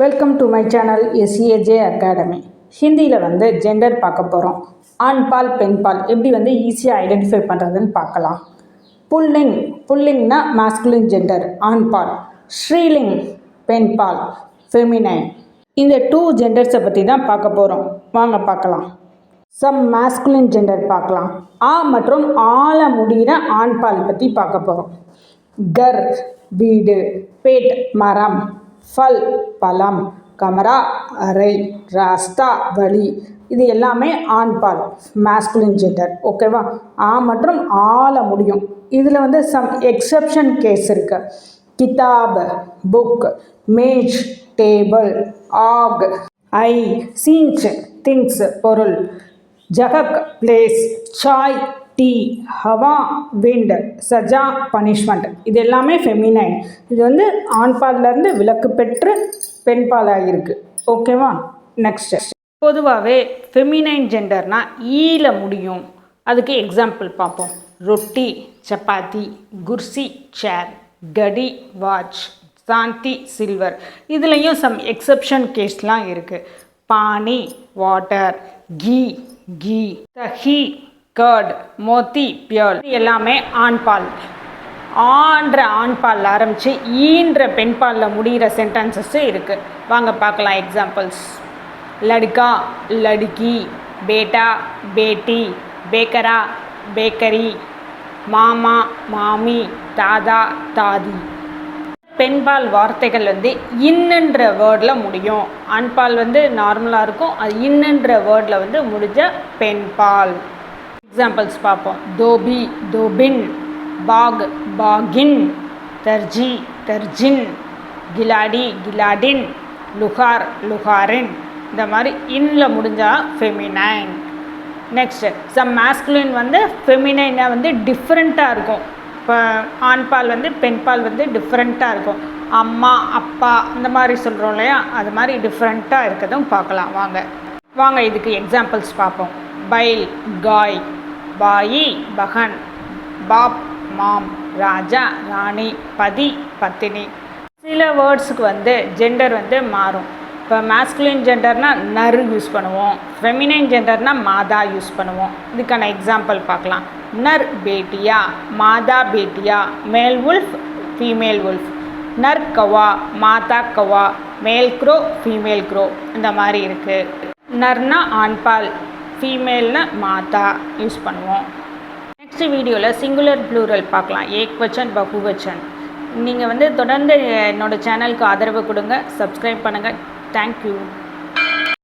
Welcome to my channel SAJ academy ஹிந்தியில் வந்து gender பார்க்க போகிறோம் ஆண் பால் பெண் பால் எப்படி வந்து ஈஸியாக ஐடென்டிஃபை பண்ணுறதுன்னு பார்க்கலாம். புல்லிங் புல்லிங்னா மாஸ்குலின் ஜெண்டர் ஆண் பால். ஸ்ரீலிங் பெண் பால் ஃபெமினைன் இந்த டூ ஜெண்டர்ஸை பற்றி தான் பார்க்க போகிறோம் வாங்க பார்க்கலாம். சம் மாஸ்குலின் ஜெண்டர் பார்க்கலாம். ஆ மற்றும் ஆள முடிகிற ஆண் பால் பற்றி பார்க்க போகிறோம் கர் வீடு பேட் மரம். ஃபல் பழம் கமரா அறை ராஸ்தா வழி இது எல்லாமே ஆண் பால் மாஸ்குலின் ஜெண்டர் ஓகேவா ஆ மற்றும் ஆல முடியும். இதில் வந்து சம் எக்ஸப்ஷன் கேஸ் இருக்கு. கிதாப் புக் மேஜ் டேபிள் ஆக் ஐ சீன்ச் திங்ஸ் பொருள் ஜகக் பிளேஸ் சாய் தி ஹவா விண்ட் சஜா பனிஷ்மெண்ட். இது எல்லாமே ஃபெமினைன் இது வந்து ஆண்பால்லேருந்து விலக்கு பெற்று பெண்பாலாக இருக்குது ஓகேவா நெக்ஸ்ட் பொதுவாகவே ஃபெமினைன் ஜெண்டர்னால் ஈல முடியும். அதுக்கு எக்ஸாம்பிள் பார்ப்போம். ரொட்டி சப்பாத்தி குர்சி சேர் கடி வாட்ச் சாந்தி சில்வர் இதுலேயும் சம் எக்ஸப்ஷன் கேஸ்லாம் இருக்குது பானி வாட்டர் கீ கீ தஹி கர்ட் மோத்தி பியர் எல்லாமே ஆண்பால் ஆன்ற ஆண்பாலில் ஆரம்பித்து ஈன்ற பெண்பாலில் முடிகிற சென்டென்சஸ்ஸு இருக்குது வாங்க பார்க்கலாம் எக்ஸாம்பிள்ஸ் லடுக்கா லடுக்கி பேட்டா பேட்டி பேக்கரா பேக்கரி மாமா மாமி தாதா தாதி. பெண்பால் வார்த்தைகள் வந்து இன்னுன்ற வேர்டில் முடியும். ஆண்பால் வந்து நார்மலாக இருக்கும். அது இன்னுன்ற வேர்டில் வந்து முடிஞ்ச பெண்பால் எக்ஸாம்பிள்ஸ் பார்ப்போம் தோபி தோபின் பாக் பாகின் தர்ஜி தர்ஜின் கிலாடி கிலாடின் லுகார் லுகாரின். இந்த மாதிரி இன்னில் முடிஞ்சால் ஃபெமினைன் நெக்ஸ்ட் சம் மேஸ்குலின் வந்து ஃபெமினைனாக வந்து டிஃப்ரெண்ட்டாக இருக்கும். இப்போ ஆண் பால் வந்து பெண் பால் வந்து டிஃப்ரெண்ட்டாக இருக்கும். அம்மா அப்பா இந்த மாதிரி சொல்கிறோம் இல்லையா? அது மாதிரி டிஃப்ரெண்ட்டாக இருக்கிறதும் பார்க்கலாம். வாங்க. வாங்க இதுக்கு எக்ஸாம்பிள்ஸ் பார்ப்போம் பைல் காய் பாயி பகன். பாப் மாம் ராஜா ராணி பதி பத்தினி. சில வேர்ட்ஸுக்கு வந்து ஜெண்டர் வந்து மாறும். இப்போ மேஸ்குலின் ஜெண்டர்னால் நர் யூஸ் பண்ணுவோம். ஃபெமினைன் ஜெண்டர்னால் மாதா யூஸ் பண்ணுவோம். இதுக்கான எக்ஸாம்பிள் பார்க்கலாம். நர் பேட்டியா மாதா பேட்டியா மேல் உல்ஃப் ஃபீமேல் உல்ஃப் நர் கவா மாதா கவா மேல் க்ரோ ஃபீமேல் க்ரோ இந்த மாதிரி இருக்குது நர்னா ஆண்பால் ஃபீமேல்னா மாதா யூஸ் பண்ணுவோம். நெக்ஸ்ட் வீடியோவில் சிங்குலர் ப்ளூரல் பார்க்கலாம். ஏக்வச்சன் பகுவச்சன். நீங்கள் வந்து தொடர்ந்து என்னோடய சேனலுக்கு ஆதரவு கொடுங்க. சப்ஸ்கிரைப் பண்ணுங்கள் தேங்க்யூ